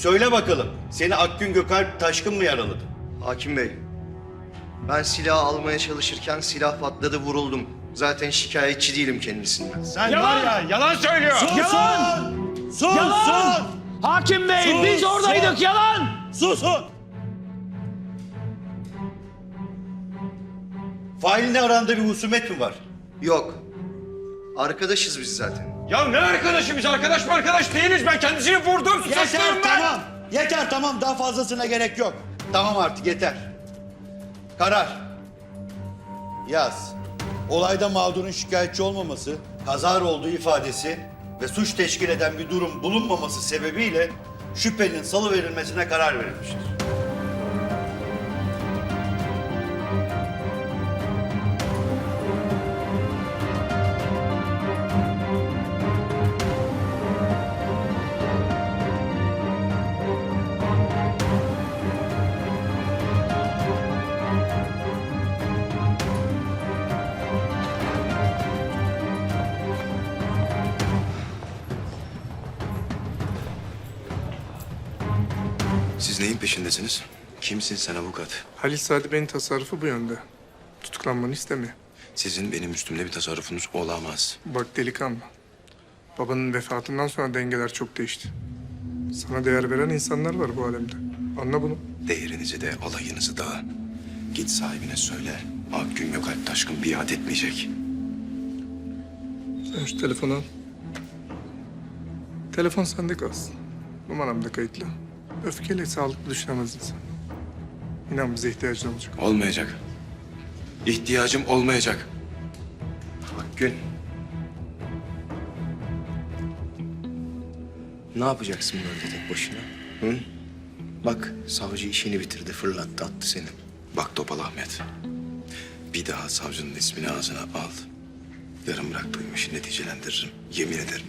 Söyle bakalım, seni Akgün Gökalp Taşkın mı yaraladı? Hakim Bey, ben silah almaya çalışırken silah patladı vuruldum. Zaten şikayetçi değilim kendisinden. Sen var ya yalan söylüyor. Yalan! Sus Yalan! Hakim Bey Sus, biz oradaydık sus. yalan! Susun. Failinle aranda bir husumet mi var? Yok. Arkadaşız biz zaten. Ya ne arkadaşı biz arkadaş mı arkadaş değiliz. Ben kendisini vurdum. Yeter ben. tamam. Yeter tamam daha fazlasına gerek yok. Tamam artık yeter. Karar. Yaz. Olayda mağdurun şikayetçi olmaması, kazar olduğu ifadesi ve suç teşkil eden bir durum bulunmaması sebebiyle şüphelinin salıverilmesine karar verilmiştir. Peşindesiniz? Kimsin sen avukat? Halil Sadi Bey'in tasarrufu bu yönde. Tutuklanmanı istemiyor. Sizin benim üstümde bir tasarrufunuz olamaz. Bak delikanlı. Babanın vefatından sonra dengeler çok değişti. Sana değer veren insanlar var bu alemde. Anla bunu. Değerinizi de alayınızı da. Git sahibine söyle. Akgün Gökalp Taşkın biat etmeyecek. Sen şu telefonu al. Telefon sende kalsın. Numaram da kayıtlı. Öfkeyle sağlıklı düşünemez insan. İnan bize ihtiyacın olacak. Olmayacak. İhtiyacım olmayacak. Akgün. Ne yapacaksın böyle tek başına? Hı? Bak savcı işini bitirdi, fırlattı, attı seni. Bak Topal Ahmet. Bir daha savcının ismini ağzına al. Yarın bırak duyum işi neticelendiririm. Yemin ederim.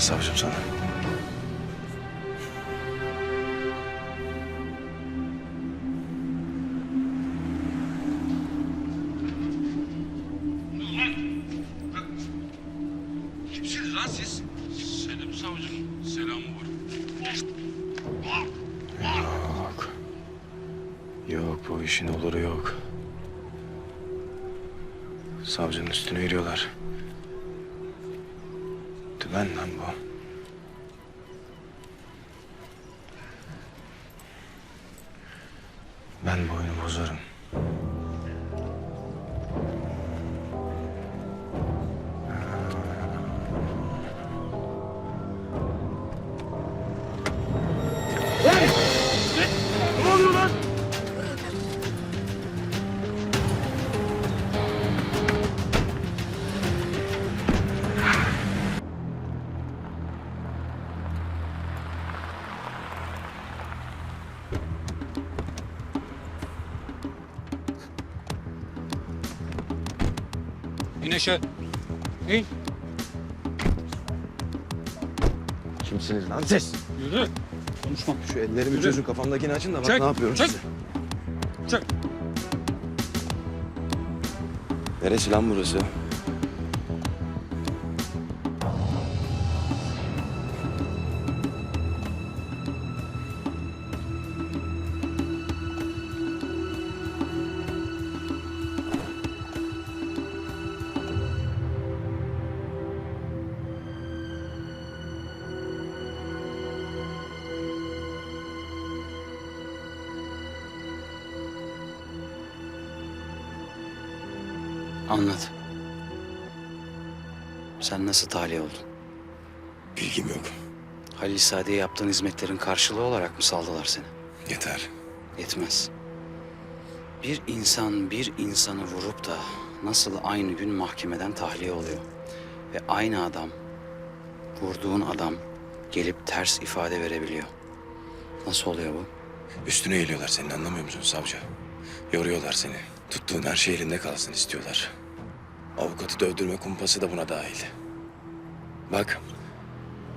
Savcım sana? Kimsiniz lan siz? Selim savcım. Selamı var. Yok. Yok bu işin oluru yok. Savcının üstüne yürüyorlar. Dümen lan bu. Ben bu oyunu bozarım. Aşağı. İn. Kimsiniz lan siz? Yürü. Konuşma. Şu ellerimi çözün kafamdakini açın da bak Çek, ne yapıyorum çek. size. Çek. Neresi lan burası? Anlat. Sen nasıl tahliye oldun? Bilgim yok. Halil Saadet'e yaptığın hizmetlerin karşılığı olarak mı saldılar seni? Yeter. Yetmez. Bir insan bir insanı vurup da nasıl aynı gün mahkemeden tahliye oluyor? Ve aynı adam, vurduğun adam gelip ters ifade verebiliyor. Nasıl oluyor bu? Üstüne geliyorlar senin anlamıyor musun savcı? Yoruyorlar seni. Tuttuğun her şey elinde kalsın istiyorlar. Avukatı dövdürme kumpası da buna dahil. Bak,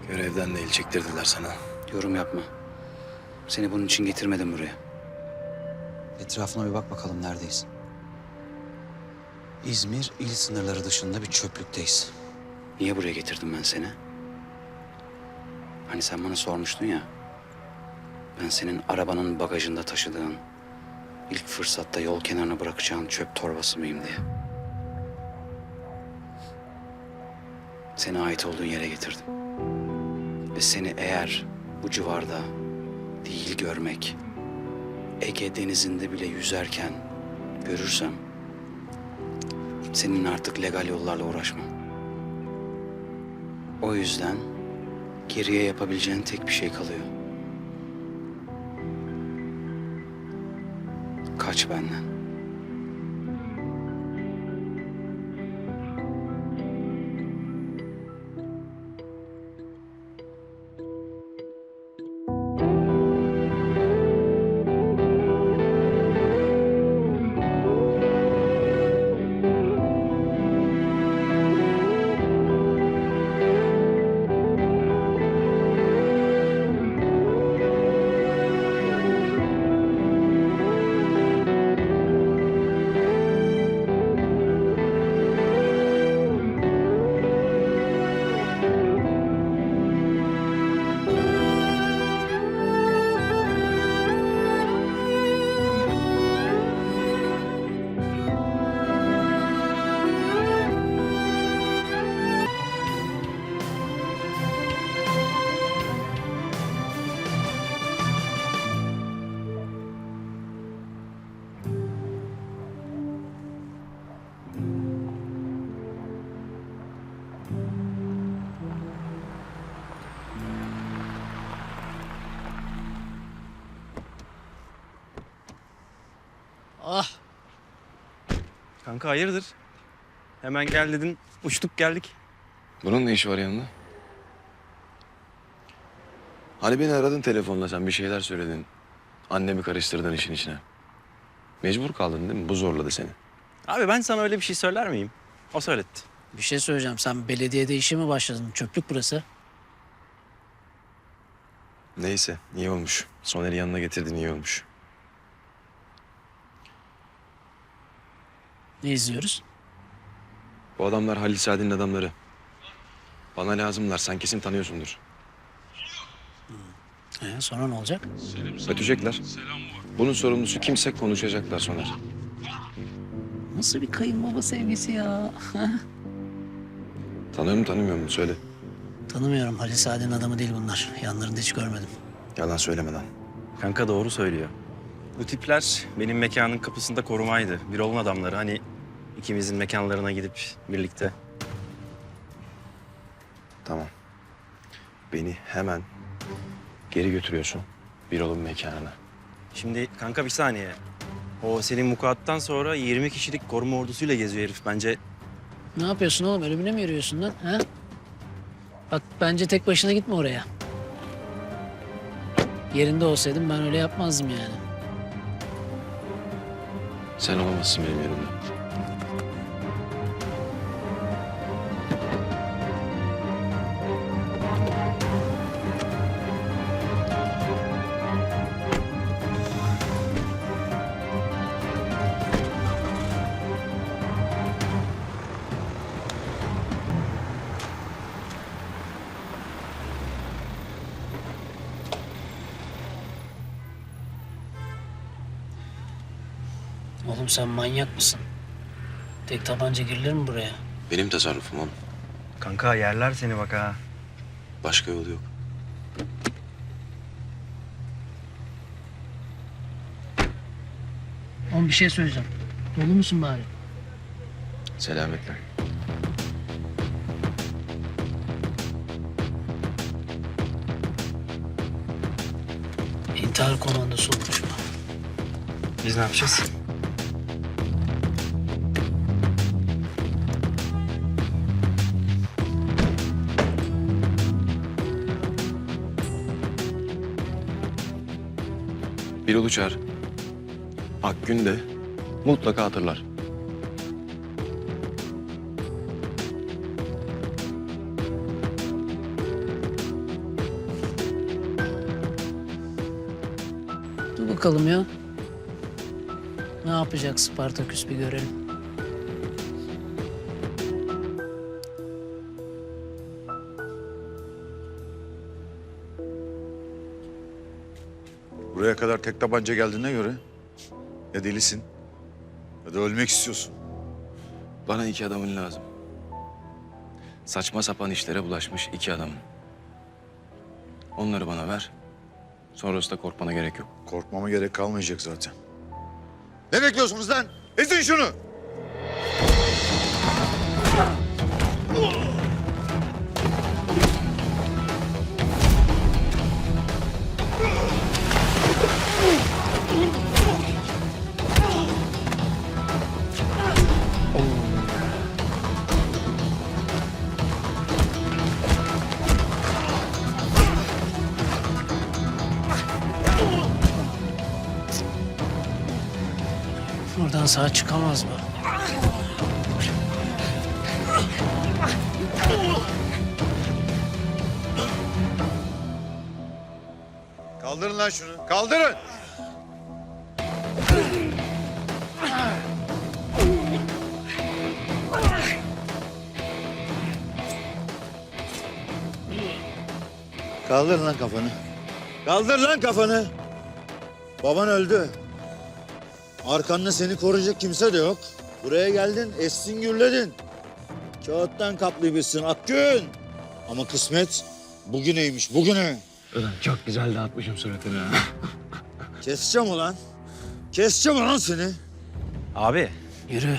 görevden de el çektirdiler sana. Yorum yapma. Seni bunun için getirmedim buraya. Etrafına bir bak bakalım neredeyiz. İzmir il sınırları dışında bir çöplükteyiz. Niye buraya getirdim ben seni? Hani sen bana sormuştun ya. Ben senin arabanın bagajında taşıdığın, ilk fırsatta yol kenarına bırakacağın çöp torbası mıyım diye. Seni ait olduğun yere getirdim. Ve seni eğer bu civarda değil görmek, Ege denizinde bile yüzerken görürsem senin artık legal yollarla uğraşmam. O yüzden geriye yapabileceğin tek bir şey kalıyor. Kaç benden. Kanka hayırdır? Hemen gel dedin. Uçtuk geldik. Bunun ne işi var yanında? Hani beni aradın telefonla sen bir şeyler söyledin. Annemi karıştırdın işin içine. Mecbur kaldın değil mi? Bu zorladı seni. Abi ben sana öyle bir şey söyler miyim? O söyletti. bir şey söyleyeceğim. Sen belediyede işe mi başladın? Çöplük burası. Neyse iyi olmuş. Soner'i yanına getirdin iyi olmuş. Ne izliyoruz? Bu adamlar Halil Saadet'in adamları. Bana lazımlar. Sen kesin tanıyorsundur. Ee, sonra ne olacak? Ötecekler. Bunun sorumlusu kimse konuşacaklar Soner. Nasıl bir kayınbaba sevgisi ya? Tanıyor mu tanımıyor mu? Söyle. Tanımıyorum. Halil Saadet'in adamı değil bunlar. Yanlarında hiç görmedim. Yalan söyleme lan. Kanka doğru söylüyor. Bu tipler benim mekanın kapısında korumaydı. Bir olun adamları hani ikimizin mekanlarına gidip birlikte. Tamam. Beni hemen geri götürüyorsun. Bir olun mekanına. Şimdi kanka bir saniye. O senin mukaattan sonra 20 kişilik koruma ordusuyla geziyor herif. Bence Ne yapıyorsun oğlum? Ölümüne mi yürüyorsun lan? Ha? Bak bence tek başına gitme oraya. Yerinde olsaydım ben öyle yapmazdım yani. Sen olamazsın benim yerimde. Oğlum sen manyak mısın? Tek tabanca girilir mi buraya? Benim tasarrufum oğlum. kanka yerler seni bak ha. Başka yolu yok. Oğlum bir şey söyleyeceğim. Dolu musun bari? Selametle. İntihar komandosu olmuş bu. Biz ne yapacağız? Birol Uçar. Akgün de mutlaka hatırlar. Dur bakalım ya. Ne yapacak Spartaküs bir görelim. Tek tabanca geldiğine göre ya delisin ya da ölmek istiyorsun. Bana iki adamın lazım. Saçma sapan işlere bulaşmış iki adamın. Onları bana ver. Sonrası da korkmana gerek yok. Korkmama gerek kalmayacak zaten. Ne bekliyorsunuz lan? Ezin şunu! Buradan sağ çıkamaz bu. Kaldırın lan şunu. Kaldırın! Kaldır lan kafanı. Kaldır lan kafanı. Baban öldü. Arkanda seni koruyacak kimse de yok. Buraya geldin, essin gürledin. Kağıttan kaplıymışsın Akgün. Ama kısmet bugüneymiş, bugüne. Ulan çok güzel dağıtmışım suratını ha. Keseceğim ulan. Keseceğim ulan seni. Abi. Yürü.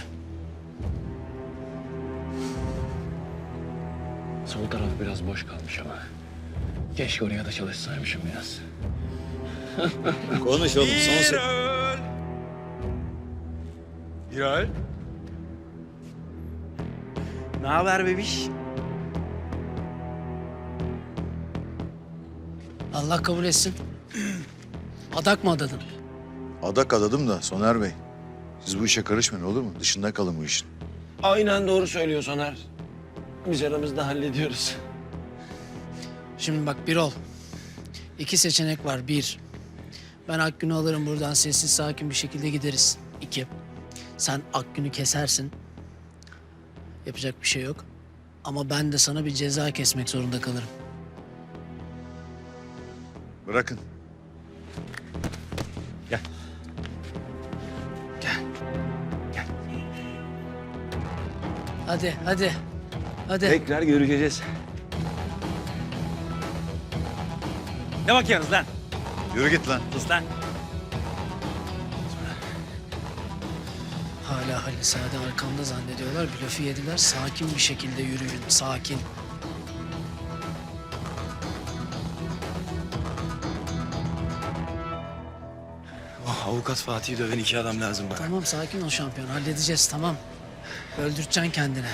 Sol taraf biraz boş kalmış ama. Keşke oraya da çalışsaymışım biraz. Konuş oğlum son ses. Hilal. Ne haber bebiş? Allah kabul etsin. Adak mı adadın? Adak adadım da Soner Bey. Siz bu işe karışmayın olur mu? Dışında kalın bu işin. Aynen doğru söylüyor Soner. Biz aramızda hallediyoruz. Şimdi bak bir ol. İki seçenek var. Bir, ben Akgün'ü alırım buradan sessiz sakin bir şekilde gideriz. İki, sen Akgün'ü kesersin. Yapacak bir şey yok. Ama ben de sana bir ceza kesmek zorunda kalırım. Bırakın. Hadi, hadi. Hadi. Tekrar görüşeceğiz. Ne bakıyorsunuz lan? Yürü git lan. Sus lan. Hala Halil Sade arkamda zannediyorlar. Blöfü yediler. Sakin bir şekilde yürüyün. Sakin. Ah, avukat Fatih'i döven iki adam lazım bana. Tamam sakin ol şampiyon. Halledeceğiz tamam. Öldürteceksin kendini.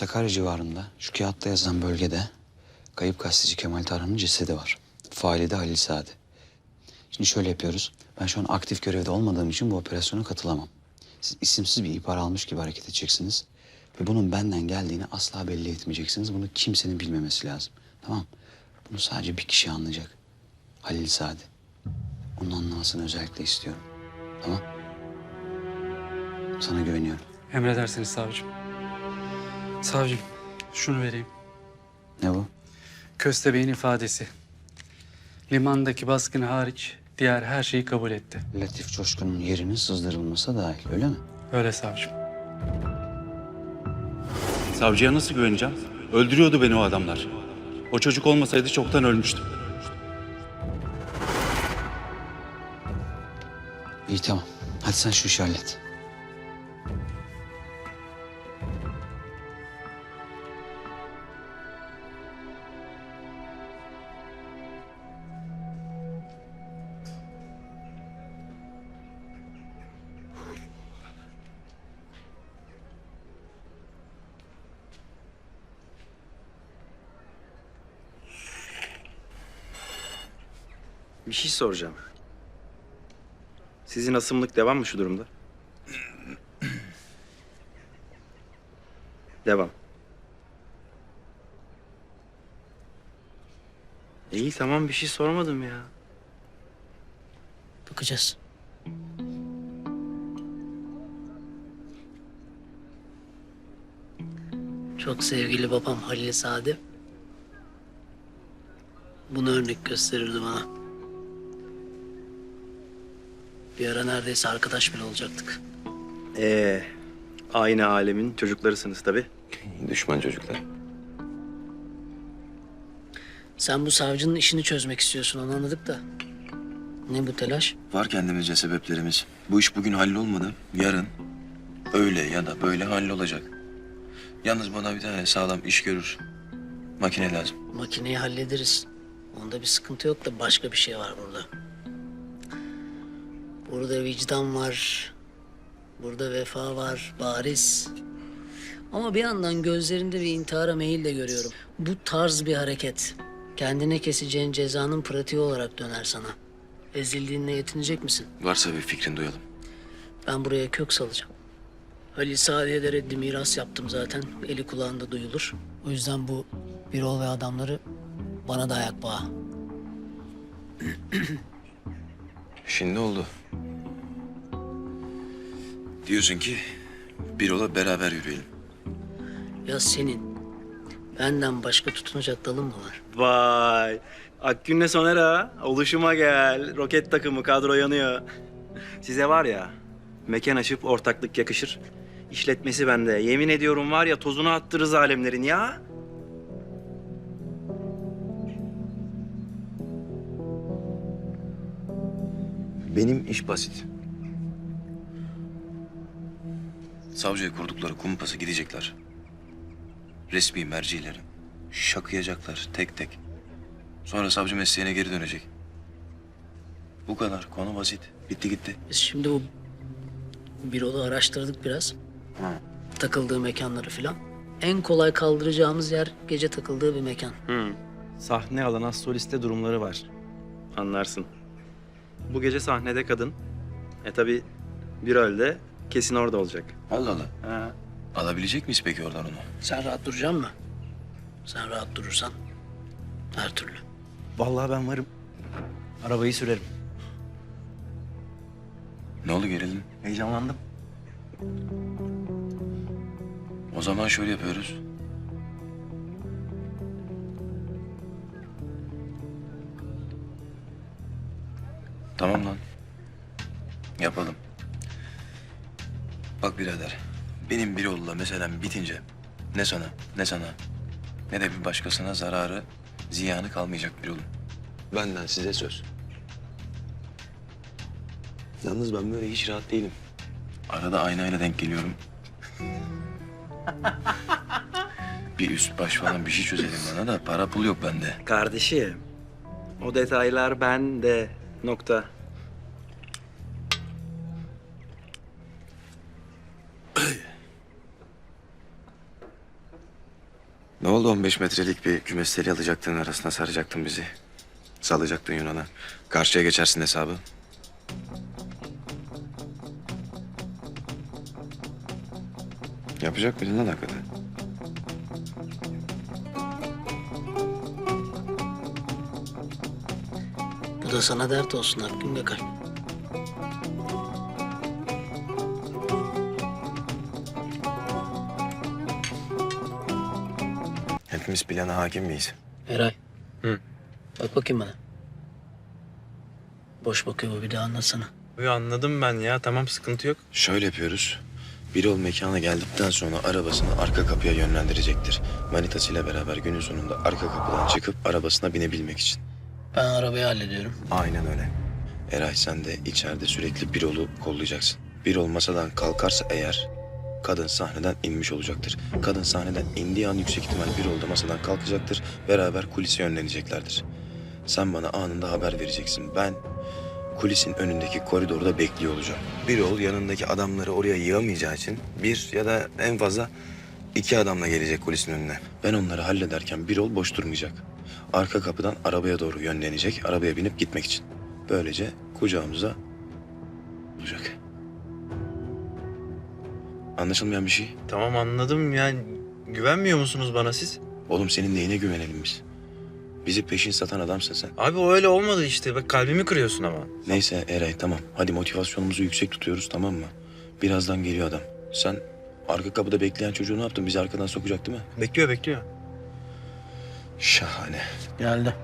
Sakarya civarında şu kağıtta yazan bölgede kayıp gazeteci Kemal Tarhan'ın cesedi var. Faili de Halil Sadi. Şimdi şöyle yapıyoruz. Ben şu an aktif görevde olmadığım için bu operasyona katılamam. Siz isimsiz bir ihbar almış gibi hareket edeceksiniz. Ve bunun benden geldiğini asla belli etmeyeceksiniz. Bunu kimsenin bilmemesi lazım. Tamam Bunu sadece bir kişi anlayacak. Halil Sadi. Onun anlamasını özellikle istiyorum. Tamam? Sana güveniyorum. Emredersiniz savcım. Savcım, şunu vereyim. Ne bu? Köstebeğin ifadesi. Limandaki baskın hariç diğer her şeyi kabul etti. Latif Coşkun'un yerinin sızdırılması dahil öyle mi? Öyle savcım. Savcıya nasıl güveneceğim? Öldürüyordu beni o adamlar. O çocuk olmasaydı çoktan ölmüştüm. İyi tamam. Hadi sen şu işi hallet. Bir şey soracağım. Sizin asımlık devam mı şu durumda? devam. İyi tamam bir şey sormadım ya. Bakacağız. Çok sevgili babam Halil Sadi. Bunu örnek gösterirdi bana. Bir ara neredeyse arkadaş bile olacaktık. Ee, aynı alemin çocuklarısınız tabii. Düşman çocuklar. Sen bu savcının işini çözmek istiyorsun onu anladık da. Ne bu telaş? Var kendimizce sebeplerimiz. Bu iş bugün hallolmadı. Yarın öyle ya da böyle hallolacak. Yalnız bana bir tane sağlam iş görür. Makine lazım. Makineyi hallederiz. Onda bir sıkıntı yok da başka bir şey var burada. Burada vicdan var. Burada vefa var. Bariz. Ama bir yandan gözlerinde bir intihara meyil de görüyorum. Bu tarz bir hareket. Kendine keseceğin cezanın pratiği olarak döner sana. Ezildiğinle yetinecek misin? Varsa bir fikrin duyalım. Ben buraya kök salacağım. Halil Sadi'ye de reddi miras yaptım zaten. Eli kulağında duyulur. O yüzden bu Birol ve adamları bana da ayak bağı. Şimdi oldu. Diyorsun ki bir ola beraber yürüyelim. Ya senin benden başka tutunacak dalın mı var? Vay. Akgün'le Soner'a oluşuma gel. Roket takımı kadro yanıyor. Size var ya mekan açıp ortaklık yakışır. İşletmesi bende. Yemin ediyorum var ya tozunu attırırız alemlerin ya. Benim iş basit. Savcıya kurdukları kumpası gidecekler. Resmi mercileri. Şakıyacaklar tek tek. Sonra savcı mesleğine geri dönecek. Bu kadar. Konu basit. Bitti gitti. Biz şimdi bu Birol'u araştırdık biraz. Takıldığı mekanları filan. En kolay kaldıracağımız yer gece takıldığı bir mekan. Sahne alan soliste durumları var. Anlarsın. Bu gece sahnede kadın. E tabi bir de kesin orada olacak. Allah Allah. Ha. Alabilecek miyiz peki oradan onu? Sen rahat duracaksın mı? Sen rahat durursan her türlü. Vallahi ben varım. Arabayı sürerim. Ne oldu gerildin? Heyecanlandım. O zaman şöyle yapıyoruz. Tamam lan. Yapalım. Bak birader. Benim bir yolla meselem bitince ne sana ne sana ne de bir başkasına zararı ziyanı kalmayacak bir yolun. Benden size söz. Yalnız ben böyle hiç rahat değilim. Arada aynayla denk geliyorum. bir üst baş falan bir şey çözelim bana da para pul yok bende. Kardeşim. O detaylar bende. Nokta. Ne oldu 15 metrelik bir kümesleri alacaktın arasına saracaktın bizi. Salacaktın Yunan'a. Karşıya geçersin hesabı. Yapacak lan hakikaten? Bu da sana dert olsun Hakkın Gökay. Hepimiz plana hakim miyiz? Eray. Hı. Bak bakayım bana. Boş bakıyor bu bir daha anlatsana. Yo, anladım ben ya. Tamam sıkıntı yok. Şöyle yapıyoruz. Birol mekana geldikten sonra arabasını arka kapıya yönlendirecektir. Manitasıyla beraber günün sonunda arka kapıdan çıkıp arabasına binebilmek için. Ben arabayı hallediyorum. Aynen öyle. Eray sen de içeride sürekli Birol'u kollayacaksın. Birol masadan kalkarsa eğer kadın sahneden inmiş olacaktır. Kadın sahneden indiği an yüksek ihtimal Birol da masadan kalkacaktır. Beraber kulise yönleneceklerdir. Sen bana anında haber vereceksin. Ben kulisin önündeki koridorda bekliyor olacağım. Birol yanındaki adamları oraya yığamayacağı için bir ya da en fazla iki adamla gelecek kulisin önüne. Ben onları hallederken Birol boş durmayacak. Arka kapıdan arabaya doğru yönlenecek, arabaya binip gitmek için. Böylece kucağımıza olacak. Anlaşılmayan bir şey. Tamam anladım yani. Güvenmiyor musunuz bana siz? Oğlum senin neyine güvenelim biz? Bizi peşin satan adamsın sen. Abi o öyle olmadı işte. Bak kalbimi kırıyorsun ama. Neyse Eray tamam. Hadi motivasyonumuzu yüksek tutuyoruz tamam mı? Birazdan geliyor adam. Sen arka kapıda bekleyen çocuğu ne yaptın? Bizi arkadan sokacak değil mi? Bekliyor bekliyor. Şahane. Geldi.